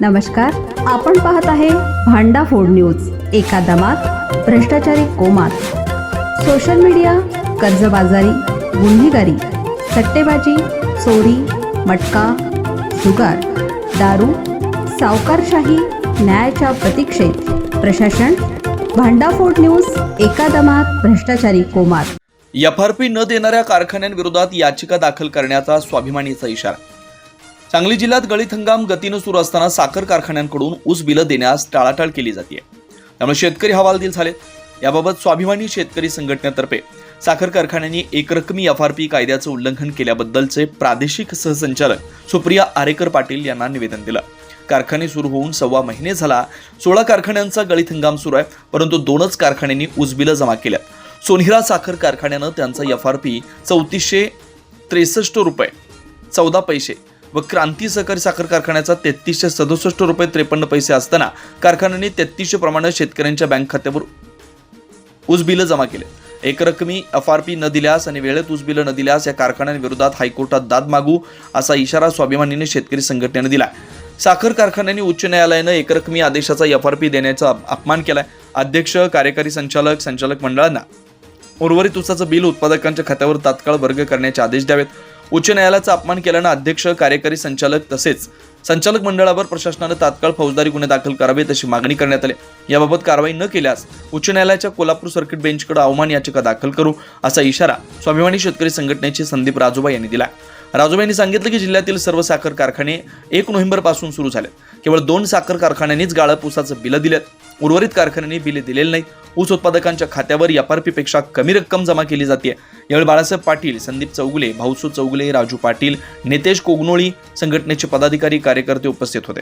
नमस्कार आपण पाहत आहे भांडा फोड न्यूज एका दमात भ्रष्टाचारी कोमात. सोशल मीडिया कर्जबाजारी गुन्हेगारी सट्टेबाजी चोरी मटका जुगार दारू सावकारशाही न्यायाच्या प्रतीक्षेत. प्रशासन भांडाफोड न्यूज एका दमात भ्रष्टाचारी कोमात. एफ आर पी न देणाऱ्या कारखान्यांविरोधात याचिका दाखल करण्याचा स्वाभिमानीचा इशारा. सांगली जिल्ह्यात गळीत हंगाम गतीनं सुरू असताना साखर कारखान्यांकडून ऊस बिलं देण्यास टाळाटाळ केली जाते त्यामुळे शेतकरी हवालदिल झालेत. याबाबत स्वाभिमानी शेतकरी संघटनेतर्फे साखर कारखान्यांनी एकरकमी एफ आर पी कायद्याचं उल्लंघन केल्याबद्दलचे प्रादेशिक सहसंचालक सुप्रिया आरेकर पाटील यांना निवेदन दिलं. कारखाने सुरू होऊन सव्वा महिने झाला. सोळा कारखान्यांचा गळीत हंगाम सुरू आहे परंतु दोनच कारखान्यांनी ऊसबिलं जमा केल्यात. सोनहिरा साखर कारखान्यानं त्यांचा एफ आर पी चौतीसशे त्रेसष्ट रुपये चौदा पैसे व क्रांती सहकारी साखर कारखान्याचा तेहतीसशे सदुसष्ट रुपये त्रेपन्न पैसे असताना कारखान्याने तेहतीसशे प्रमाणे शेतकऱ्यांच्या बँक खात्यावर ऊस बिलं जमा केले. एकरकमी एफ आर पी न दिल्यास आणि वेळेत ऊस बिलं न दिल्यास या कारखान्यांविरोधात हायकोर्टात दाद मागू असा इशारा स्वाभिमानीने शेतकरी संघटनेनं दिला साखर कारखान्यांनी उच्च न्यायालयानं एकरकमी आदेशाचा एफ आर पी देण्याचा अपमान केलाय. अध्यक्ष कार्यकारी संचालक संचालक मंडळांना उर्वरित ऊसाचं बिल उत्पादकांच्या खात्यावर तात्काळ वर्ग करण्याचे आदेश द्यावेत. उच्च न्यायालयाचा अपमान केल्यानं अध्यक्ष कार्यकारी संचालक तसेच संचालक मंडळावर प्रशासनानं तात्काळ फौजदारी गुन्हे दाखल करावेत अशी मागणी करण्यात आली. याबाबत कारवाई न केल्यास उच्च न्यायालयाच्या कोल्हापूर सर्किट बेंचकडे अवमान याचिका दाखल करू असा इशारा स्वाभिमानी शेतकरी संघटनेचे संदीप राजोबा यांनी दिला राजोबा यांनी सांगितलं की जिल्ह्यातील सर्व साखर कारखाने एक नोव्हेंबरपासून सुरू झाले केवळ दोन साखर कारखान्यांनीच गाळप ऊसाचं बिलं दिलेत. उर्वरित कारखान्यांनी बिले दिलेली नाहीत. ऊस उत्पादकांच्या खात्यावर एफआरपीपेक्षा कमी रक्कम जमा केली जाते यावेळी बाळासाहेब पाटील संदीप चौगुले भाऊसू चौगुले राजू पाटील नितेश कोगनोळी संघटनेचे पदाधिकारी कार्यकर्ते उपस्थित होते.